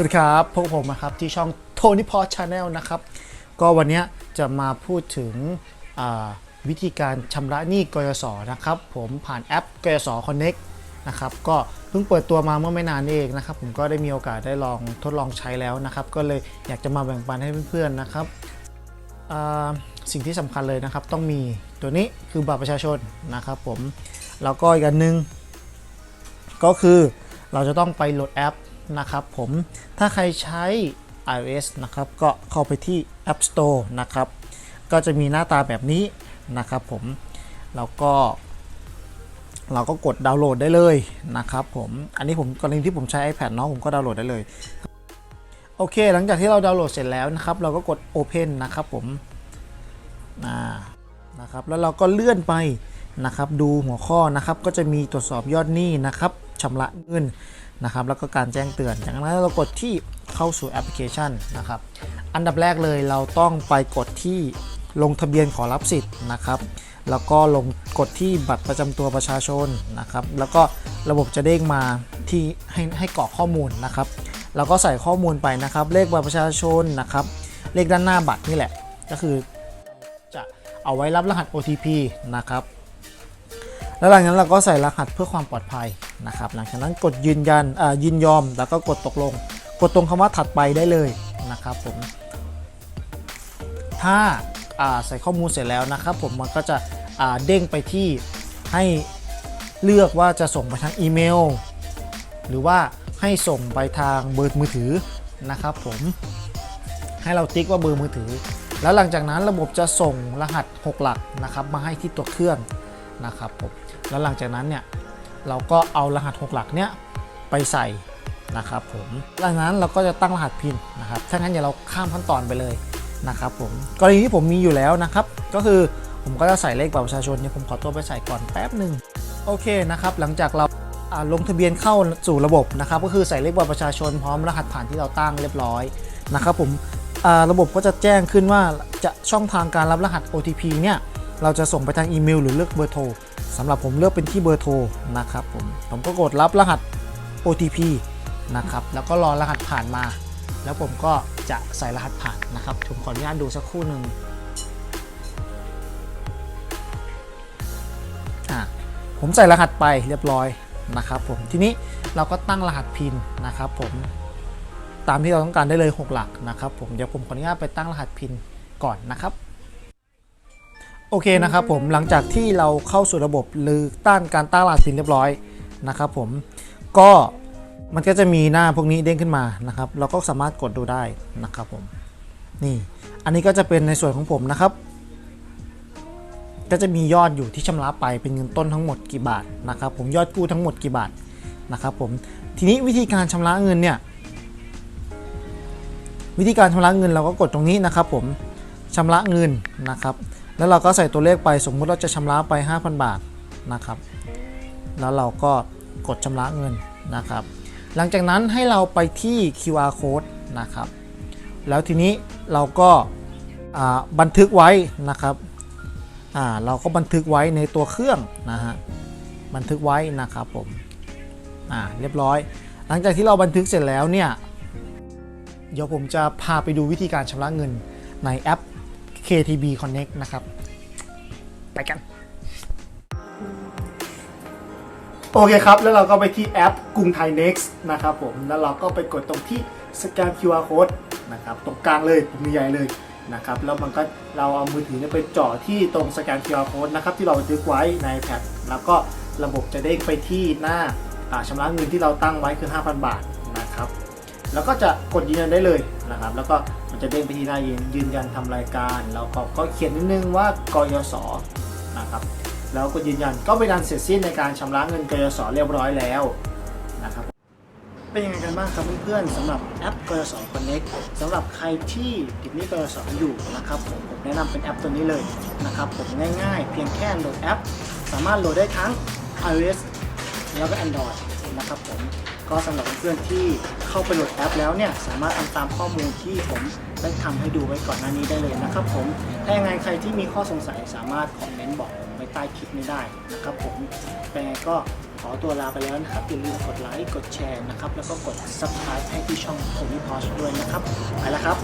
วัสดีครับ พวกผมนะครับที่ช่องโทนี่พอชาแนลนะครับ ก็วันนี้จะมาพูดถึงวิธีการชำระหนี้กยศนะครับ ผมผ่านแอปกยศ Connect นะครับ ก็เพิ่งเปิดตัวมาเมื่อไม่นานนี้เองนะครับ ผมก็ได้มีโอกาสได้ลองทดลองใช้แล้วนะครับ ก็เลยอยากจะมาแบ่งปันให้เพื่อนๆนะครับ สิ่งที่สำคัญเลยนะครับ ต้องมีตัวนี้คือบัตรประชาชนนะครับ ผม แล้วก็อีกอันนึง ก็คือเราจะต้องไปโหลดแอป นะครับผมถ้าใครใช้ iOS นะครับก็เข้าไปที่ App Store นะครับ ก็จะมีหน้าตาแบบนี้นะครับผมแล้วก็เราก็กดดาวน์โหลดได้เลยนะครับผมอันนี้ผมกรณีที่ผมใช้ iPad เนาะผมก็ดาวน์โหลดได้เลย โอเค หลังจากที่เราดาวน์โหลดเสร็จแล้วนะครับ เราก็กด Open นะครับผมอ่านะครับแล้วเราก็เลื่อนไปนะครับ ดูหัวข้อนะครับ ก็จะมีตรวจสอบยอดหนี้นะครับชำระเงิน นะครับแล้วก็การแจ้งเตือน จากนั้นเรากดที่เข้าสู่แอปพลิเคชันนะครับอันดับแรกเลยเราต้องไปกดที่ลงทะเบียนขอรับสิทธิ์นะครับ แล้วก็ลงกดที่บัตรประจำตัวประชาชนนะครับ แล้วก็ระบบจะเด้งมาที่ให้ให้กรอกข้อมูลนะครับเราก็ใส่ข้อมูลไปนะครับ เลขบัตรประชาชนนะครับ เลขด้านหน้าบัตรนี่แหละ ก็คือจะเอาไว้รับรหัส OTP นะครับ แล้วหลังจากนั้นเราก็ใส่รหัสเพื่อความปลอดภัยนะครับ หลังจากนั้นกดยืนยันยินยอม แล้วก็กดตกลง กดตรงคำว่าถัดไปได้เลยนะครับผม ถ้าาใส่ข้อมูลเสร็จแล้วนะครับ ผมมันก็จะเด้งไปที่ให้เลือกว่าจะส่งไปทางอีเมล หรือว่าให้ส่งไปทางเบอร์มือถือนะครับ ผมให้เราติ๊กว่าเบอร์มือถือ แล้วหลังจากนั้นระบบจะส่งรหัส 6 หลักนะครับมาให้ที่ตัวเครื่อง นะครับผมแล้วหลังจากนั้นเนี่ยเราก็เอารหัส 6 หลักเนี้ยไปใส่นะครับผมหลังจากนั้นเราก็จะตั้งรหัสพินนะครับถ้างั้นอย่าเราข้ามขั้นตอนไปเลยนะครับผมกรณีที่ผมมีอยู่แล้วนะครับ ก็คือผมก็จะใส่เลขบัตรประชาชนเนี่ยผมขอตัวไปใส่ก่อนแป๊บหนึ่งโอเคนะครับ หลังจากเราลงทะเบียนเข้าสู่ระบบนะครับ ก็คือใส่เลขบัตรประชาชนพร้อมรหัสผ่านที่เราตั้งเรียบร้อยนะครับผมระบบก็จะแจ้งขึ้นว่าจะช่องทางการรับรหัส OTP เนี่ย เราจะส่งไปทางอีเมล หรือเลือกเบอร์โทรสำหรับผมเลือกเป็นที่เบอร์โทรนะครับผมผมก็กดรับรหัส OTP นะครับแล้วก็รอรหัสผ่านมา แล้วผมก็จะใส่รหัสผ่านนะครับผมขออนุญาตดูสักครู่หนึ่งอะผมใส่รหัสไปเรียบร้อยนะครับผมทีนี้เราก็ตั้งรหัสพินนะครับผมตามที่เราต้องการได้เลย 6 หลักนะครับผมเดี๋ยวผมขออนุญาตไปตั้งรหัสพินก่อนนะครับ โอเคนะครับผมหลังจากที่เราเข้าสู่ระบบหรือต้านการตั้งรหัสพินเรียบร้อยนะครับผมก็มันก็จะมีหน้าพวกนี้เด้งขึ้นมานะครับ เราก็สามารถกดดูได้นะครับผมนี่อันนี้ก็จะเป็นในส่วนของผมนะครับ ก็จะมียอดอยู่ที่ชำระไปเป็นเงินต้นทั้งหมดกี่บาทนะครับ ผมยอดกู้ทั้งหมดกี่บาทนะครับผมทีนี้วิธีการชำระเงินเนี่ยวิธีการชำระเงินเราก็กดตรงนี้นะครับ ผมชำระเงินนะครับ แล้วเราก็ใส่ตัวเลขไปสมมุติเราจะชำระไป 5,000 บาทนะครับ แล้วเราก็กดชำระเงินนะครับ หลังจากนั้นให้เราไปที่ QR code นะครับ แล้วทีนี้เราก็บันทึกไว้นะครับเราก็บันทึกไว้ในตัวเครื่องนะฮะบันทึกไว้นะครับผมอ่าเรียบร้อย หลังจากที่เราบันทึกเสร็จแล้วเนี่ยเดี๋ยวผมจะพาไปดูวิธีการชำระเงินในแอป KTB Connect นะครับ ไปกัน โอเคครับ แล้วเราก็ไปที่แอปกรุงไทย Next นะครับผม แล้วเราก็ไปกดตรงที่สแกน QR code นะครับ ตรงกลางเลยปุ่มใหญ่เลยนะครับ แล้วมันก็เราเอามือถือไปเจ่อที่ตรงสแกน QR code นะครับ ที่เราบันทึกไว้ใน iPad แล้วก็ระบบจะเด้งไปที่หน้าอ่าชำระเงินที่เราตั้งไว้คือ 5,000 บาท แล้วก็จะกดยืนยันได้เลยนะครับ แล้วก็มันจะเด้งไปที่หน้ายืนยืนยันทำรายการ แล้วก็ก็เขียนนิดนึงว่ากยศนะครับแล้วก็ยืนยันก็เป็นอันเสร็จสิ้นในการชำระเงินกยศเรียบร้อยแล้วนะครับเป็นยังไงกันบ้างครับเพื่อนๆสำหรับแอปกยศ Connect สำหรับใครที่ติดหนี้กยศอยู่นะครับผมผมแนะนำเป็นแอปตัวนี้เลยนะครับผมง่ายๆ เพียงแค่โหลดแอป สามารถโหลดได้ทั้ง iOS แล้วก็ Android นะครับผม ก็สำหรับเพื่อนๆที่เข้าไปโหลดแอปแล้วเนี่ยสามารถทำตามข้อมูลที่ผมได้ทำให้ดูไว้ก่อนหน้านี้ได้เลยนะครับผมถ้ายังไงใครที่มีข้อสงสัยสามารถคอมเมนต์บอกผมไว้ใต้คลิปนี้ได้นะครับผมเป็นไงก็ขอตัวลาไปแล้วนะครับอย่าลืมกดไลค์กดแชร์นะครับแล้วก็กด subscribe ให้ที่ช่องผมพอชด้วยนะครับไปแล้วครับ